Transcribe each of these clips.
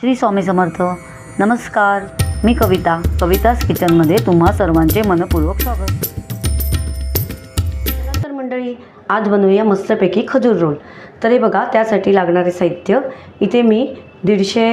श्री स्वामी समर्थ. नमस्कार. मी कविता. कविताज किचनमध्ये तुम्हा सर्वांचे मनपूर्वक स्वागत. तर मंडळी आज बनवूया मस्तपैकी खजूर रोल. तर हे बघा त्यासाठी लागणारे साहित्य. इथे मी दीडशे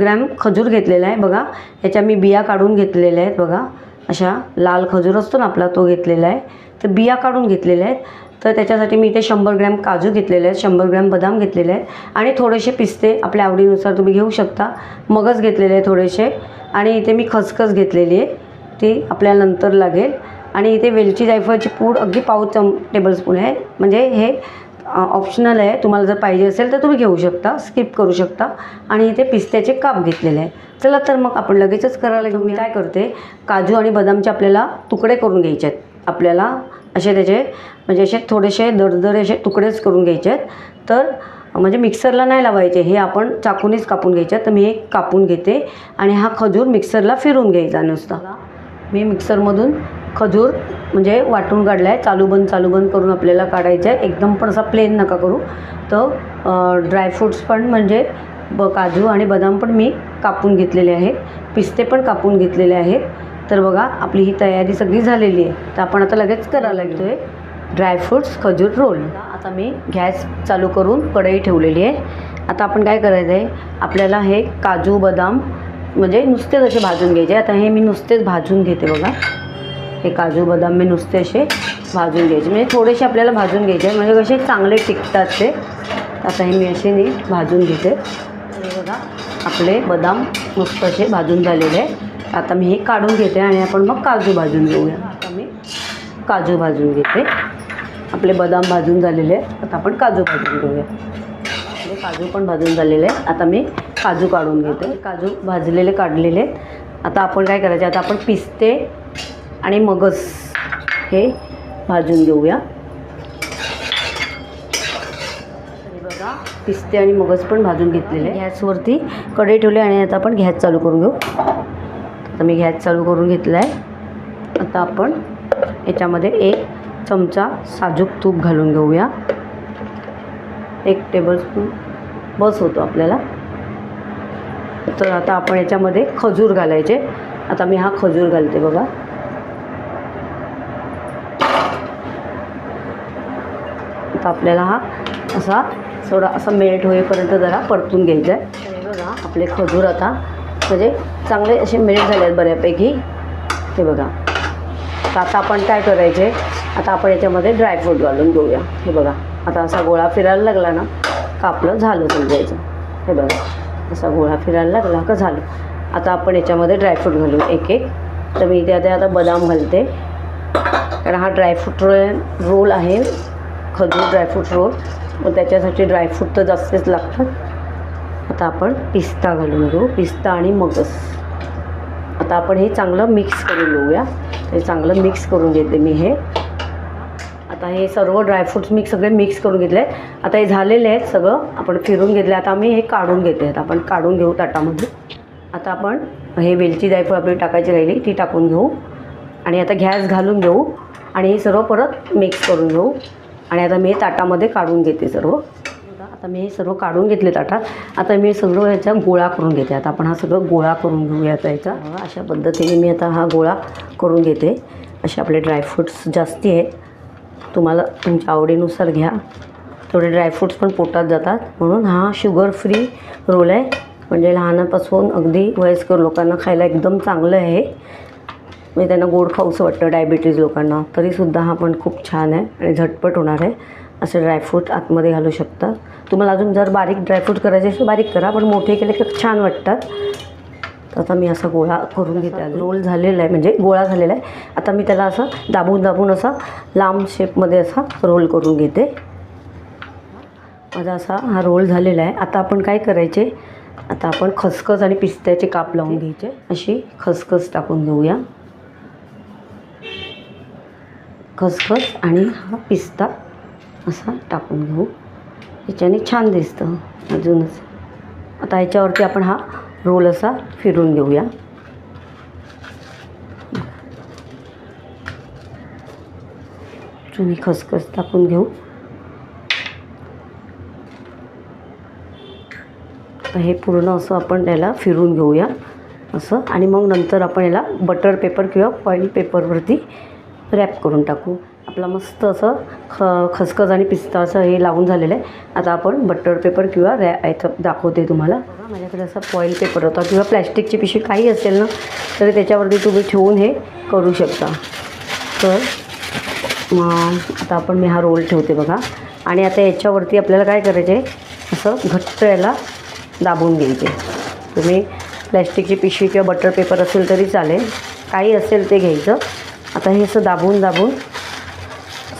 ग्रॅम खजूर घेतलेला आहे बघा. याच्या मी बिया काढून घेतलेल्या आहेत बघा. अशा लाल खजूर असतो ना आपला तो घेतलेला आहे. तर बिया काढून घेतलेल्या आहेत. तर त्याच्यासाठी मी इथे शंभर ग्रॅम काजू घेतलेले आहेत शंभर ग्रॅम बदाम घेतलेले आहेत आणि थोडेसे पिस्ते आपल्या आवडीनुसार तुम्ही घेऊ शकता. मगज घेतलेले आहे थोडेसे आणि इथे मी खसखस घेतलेली आहे. ती आपल्याला नंतर लागेल. आणि इथे वेलची जायफळची पूड अगदी पाव चम टेबलस्पून आहे. म्हणजे हे ऑप्शनल आहे. तुम्हाला जर पाहिजे असेल तर तुम्ही घेऊ शकता स्किप करू शकता. आणि इथे पिस्त्याचे काप घेतलेले आहे चला तर मग आपण लगेचच करायला घेऊ. मी काय करते काजू आणि बदामचे आपल्याला तुकडे करून घ्यायचे आहेत. आपल्याला असे त्याचे म्हणजे असे थोडेसे दरदरे असे तुकडेच करून घ्यायचे आहेत तर म्हणजे मिक्सरला नाही लावायचे हे आपण चाकूनीच कापून घ्यायचे. आहेत. तर मी एक कापून घेते आणि हा खजूर मिक्सरला फिरून घ्यायचा नुसता. मी मिक्सरमधून खजूर म्हणजे वाटून काढला आहे चालू बंद चालू बंद करून आपल्याला काढायचं. आहे एकदम पण असा प्लेन नका करू. तर ड्रायफ्रूट्स पण म्हणजे ब काजू आणि बदाम पण मी कापून घेतलेले आहेत. पिस्ते पण कापून घेतलेले आहेत. तर बघा आपली ही तयारी सगळी झालेली आहे. तर आपण आता लगेच करायला लागतो आहे ड्रायफ्रूट्स खजूर रोल आता मी गॅस चालू करून कढई ठेवलेली आहे. आता आपण काय करायचं आहे आपल्याला हे काजू बदाम म्हणजे नुसतेच असे भाजून घ्यायचे. आता हे मी नुसतेच भाजून घेते बघा. हे काजू बदाम मी नुसते असे भाजून घ्यायचे. म्हणजे थोडेसे आपल्याला भाजून घ्यायचे म्हणजे कसे चांगले टिकतात ते. आता हे मी असे नीट भाजून घेते. बघा आपले बदाम मस्त असे भाजून झालेले आहे आता मी हे काढून घेते आणि आपण मग काजू भाजून घेऊया. आता मी काजू भाजून घेते. आपले बदाम भाजून झालेले आहेत. आता आपण काजू भाजून घेऊया. आपले काजू पण भाजून झालेले आहेत. आता मी काजू काढून घेते. काजू भाजलेले काढलेले आहेत. आता आपण काय करायचे? आता आपण पिस्ते आणि मगज हे भाजून घेऊया. बघा पिस्ते आणि मगज पण भाजून घेतलेले गॅसवरती कढई ठेवले आणि आता आपण गॅस चालू करून घेऊ. आता मी गॅस चालू करून घेतला आहे आता आपण याच्यामध्ये एक चमचा साजूक तूप घालून घेऊया. एक टेबलस्पून बस होतो आपल्याला. तर आता आपण याच्यामध्ये खजूर घालायचे. आता मी हा खजूर घालते बघा. आता आपल्याला हा असा थोडा असा मेल्ट होईपर्यंत जरा परतून घ्यायचा आहे बघा आपले खजूर आता म्हणजे चांगले असे मेल्ट झाले आहेत बऱ्यापैकी. हे बघा. तर आता आपण काय करायचे? आता आपण याच्यामध्ये ड्रायफ्रूट घालून घेऊया. हे बघा. आता असा गोळा फिरायला लागला ना का आपलं झालं समजायचं. हे बघा. असा गोळा फिरायला लागला का झालं. आता आपण याच्यामध्ये ड्रायफ्रूट घालू एक एक. तर मी इथे आता आता बदाम घालते. कारण हा ड्रायफ्रूट रोल आहे. खजूर ड्रायफ्रूट रोल मग त्याच्यासाठी ड्रायफ्रूट तर जास्तच लागतात. आता आपण पिस्ता घालून घेऊ. पिस्ता आणि मगस. आता आपण हे चांगलं मिक्स करून घेऊया. हे चांगलं मिक्स करून घेते मी हे. आता हे सर्व ड्रायफ्रूट्स मी सगळे मिक्स करून घेतले आहेत. आता हे झालेले आहेत सगळं. आपण फिरून घेतले. आता आम्ही हे काढून घेते. आता आपण काढून घेऊ ताटामध्ये. आता आपण हे वेलची जायफळ आपली टाकायची राहिली ती टाकून घेऊ. आणि आता गॅस घालून घेऊ. आणि हे सर्व परत मिक्स करून घेऊ. आणि आता मी हे ताटामध्ये काढून घेते सर्व. आता मी हे सर्व काढून घेतले ताटात. आता मी सगळं याचा गोळा करून घेते. आता आपण हा सगळं गोळा करून घेऊया आता याचा. अशा पद्धतीने मी आता हा गोळा करून घेते. असे आपले ड्रायफ्रूट्स जास्ती आहेत. तुम्हाला तुमच्या आवडीनुसार घ्या. थोडे ड्रायफ्रूट्स पण पोटात जातात. म्हणून हा शुगर फ्री रोल आहे. म्हणजे लहानापासून अगदी वयस्कर लोकांना खायला एकदम चांगलं आहे. म्हणजे त्यांना गोड खाऊचं वाटतं डायबिटीज लोकांना. तरीसुद्धा हा पण खूप छान आहे आणि झटपट होणार आहे. असे ड्रायफ्रूट आतमध्ये घालू शकता. तुम्हाला अजून जर बारीक ड्रायफ्रूट करायचे असेल बारीक करा पण मोठे केले तर छान वाटतात. तर आता मी असा गोळा करून घेते. रोल झालेला आहे म्हणजे गोळा झालेला आहे. आता मी त्याला असं दाबून दाबून असा लांब शेपमध्ये असा रोल करून घेते. माझा असा हा रोल झालेला आहे. आता आपण काय करायचे? आता आपण खसखस आणि पिस्त्याचे काप लावून घ्यायचे. अशी खसखस टाकून घेऊया खसखस आणि हा पिस्ता असा टाकून घेऊ. याच्याने छान दिसतं अजूनच. आता ह्याच्यावरती आपण हा रोल असा फिरून घेऊया. चुनी खसखस टाकून घेऊ. हे पूर्ण असं आपण त्याला फिरून घेऊया. असं. आणि मग नंतर आपण याला बटर पेपर किंवा फॉईल पेपरवरती रॅप करून टाकू. आपला मस्त असं ख खसखस आणि पिस्ता असं हे लावून झालेलं आहे. आता आपण बटर पेपर किंवा रॅ याचं दाखवते तुम्हाला. माझ्याकडे असा फॉईल पेपर होता. किंवा प्लॅस्टिकची पिशवी काही असेल ना तरी त्याच्यावरती तुम्ही ठेवून हे करू शकता. तर मग आता आपण मी हा रोल ठेवते बघा. आणि आता याच्यावरती आपल्याला काय करायचं आहे असं घट्ट याला दाबून घ्यायचे तुम्ही प्लॅस्टिकची पिशवी किंवा बटर पेपर असेल तरी चालेल. काही असेल ते घ्यायचं. आता हे असं दाबून दाबून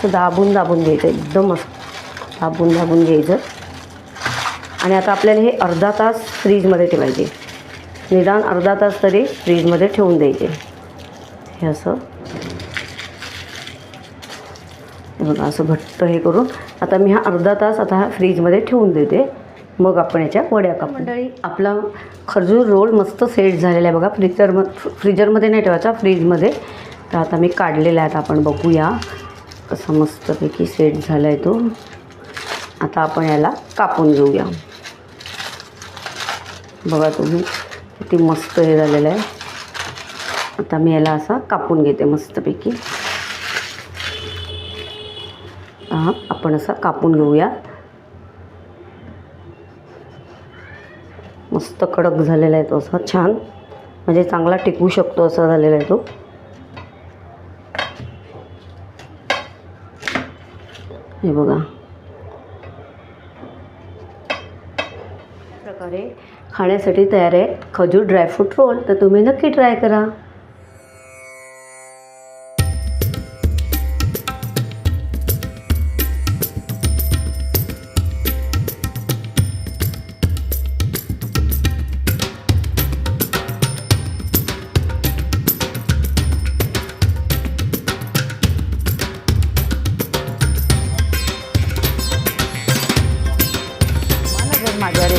असं दाबून दाबून घ्यायचं एकदम असं दाबून दाबून घ्यायचं. आणि आता आपल्याला हे अर्धा तास फ्रीजमध्ये ठेवायचे. निदान अर्धा तास तरी फ्रीजमध्ये ठेवून द्यायचे. हे असं. बघा असं घट्ट हे करून आता मी हा अर्धा तास आता हा फ्रीजमध्ये ठेवून देते. मग आपण याच्या वड्या कापू. मंडळी. आपला खजूर रोल मस्त सेट झालेला आहे बघा. फ्रीजर फ्रीजरमध्ये नाही ठेवायचा फ्रीजमध्ये. तर आता मी काढलेला आहे आता आपण बघूया. कसा मस्तपैकी सेट झाला आहे तो. आता आपण याला कापून घेऊया. बघा तुम्ही किती मस्त हे झालेलं आहे. आता मी याला असा कापून घेते मस्तपैकी. हा आपण असा कापून घेऊया. मस्त कडक झालेला आहे तो असा छान. म्हणजे चांगला टिकू शकतो असा झालेला आहे तो. हे बघा. प्रकारे खाण्यासाठी तयार आहे. खजूर ड्रायफ्रूट रोल तर तुम्ही नक्की ट्राय करा.